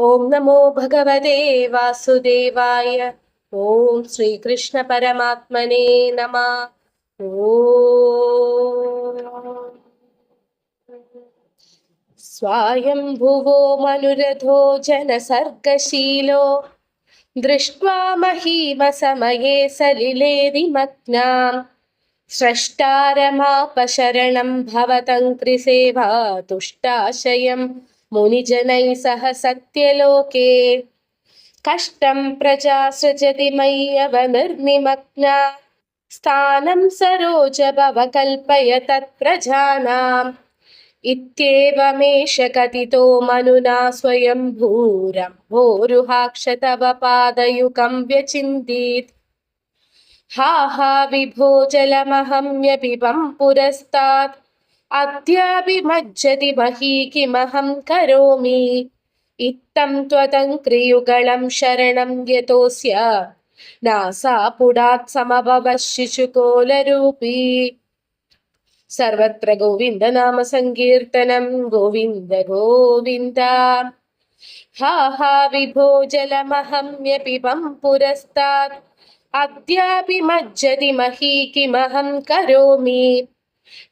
ॐ नमो भगवते वासुदेवाय। ॐ श्रीकृष्णपरमात्मने नमः। ॐ। स्वायम्भुवो मनुरथो जनसर्गशीलो। दृष्ट्वा महीमसमये सलिले निमग्नाम् स्रष्टारमापशरणं भवतं कृसेवा तुष्टाशयम्। मुनिजनैः सह सत्यलोके। कष्टं प्रजा सृजति मय्यवनिर्निमग्ना। स्थानं सरोजभव कल्पय तत्प्रजानाम् इत्येवमेष कथितो मनुना स्वयं भूरम्भोरुहाक्ष तव पादयुगं व्यचिन्तीत्। हा हा विभो जलमहम्यपिबं पुरस्तात् അദ്യാഭിമജ്ജതി മഹീ കിമഹം കരോമി. ഇത്തം ത്വതം ത്വതങ്ക്രിയുഗളം ശരണം യതോസ്യ നാസാപുടാത് സമഭവശിശുകോലരൂപീ സർവത്ര ഗോവിന്ദ നാമ സങ്കീർത്തനം ഗോവിന്ദ ഗോവിന്ദ. ഹാ ഹാ വിഭോ ജലമഹമ്യപിബം പുരസ്താത്. അദ്യാപി മജ്ജതി മഹീ കിമഹം കരോമി.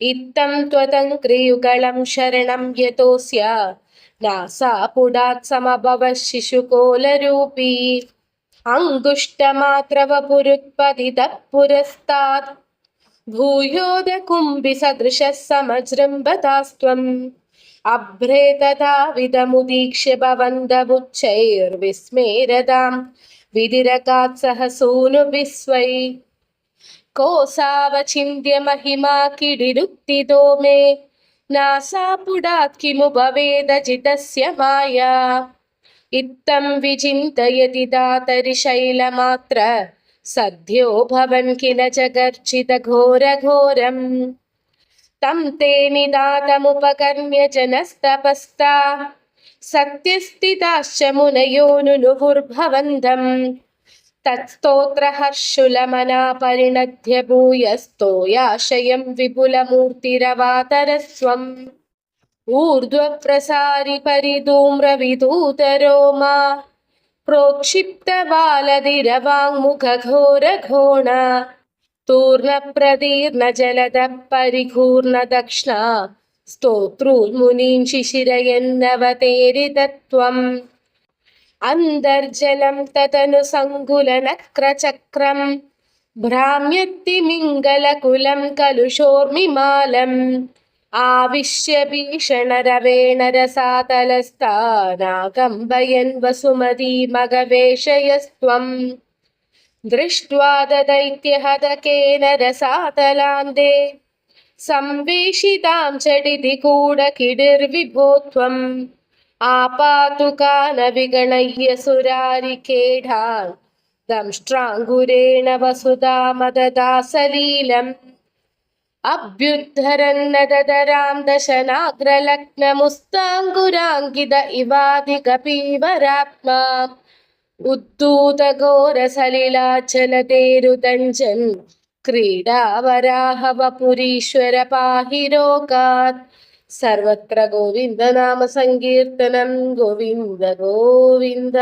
ഇത്തം ത്വതങ്ക്രിയുഗളം ശരണം യതോസ്യ നാസാപുടാത് സമഭവ ശിശുകോലരൂപീ. അങ്കുഷ്ടമാത്രവപുരുത്പതിത പുരസ്താത് ഭൂയോദകുംഭി സദൃശ സമജൃംഭതാസ്ത്വം അഭ്രേ തഥാവിധമുദീക്ഷ്യ ഭവന്തമുച്ചൈർവിസ്മേരതാം വിതിരകാത്സഹ സൂനു വിസ്വൈ കോസാവചിന്യ മഹിമാ കിടിരുത്തിതോ മേ നാസാപുടാക്കിമുപവേദജിതസ്യ മായ ഇത്തം വിചിന്തയതി ദാതരിശൈലമാത്ര. സദ്യോ ഭവൻ കില ജഗർജിത ഘോരഘോരം. തം തേ നിദാതമുപകർമ്യ ജനസ്തപസ്ത. സത്യസ്ഥിതാശ്ച മുനയോനുനുഹുർഭവന്തം निदातमुपकर्म्य जनस्तपस्ता सत्यस्थिताश्च मुनयो नुनुहुर्भवन्तम् तत्स्तोत्रहर्षुलमना परिणध्य भूयस्तोयाशयं विपुलमूर्तिरवातरस्वम् ऊर्ध्वप्रसारि परिधूम्रविधूतरोमा प्रोक्षिप्तबालधिरवाङ्मुखघोरघोण तूर्णप्रदीर्णजलदः परिघूर्णदक्ष्णा स्तोत्रून्मुनीं शिशिरयन्नवतेरितत्वम् अन्तर्जलं तदनु सङ्कुलनक्रचक्रम् भ्राम्यत्तिमिङ्गलकुलं कलुषोर्मिमालम् आविश्य भीषणरवेण रसातलस्तानाकम्बयन् वसुमतीमगवेशयस्त्वम् दृष्ट्वा ददैत्यहदकेन रसातलान्ते संवेशितां चडिति कूडकिडिर्विभो त्वम् ആപാതുകാന വിഗണയ്യ ദംഷ്ട്രാങ്കുരേണ വസുതാമദദാസലീലം അഭ്യുദ്ധരന്നതരാം ദശനാഗ്രലഗ്നമുസ്താങ്കുരാങ്കിത ക്രീഡാവരാഹവ പുരീശ്വര പാഹിരോകാത് సర్వత్ర గోవింద నామ సంకీర్తనం. గోవింద గోవింద.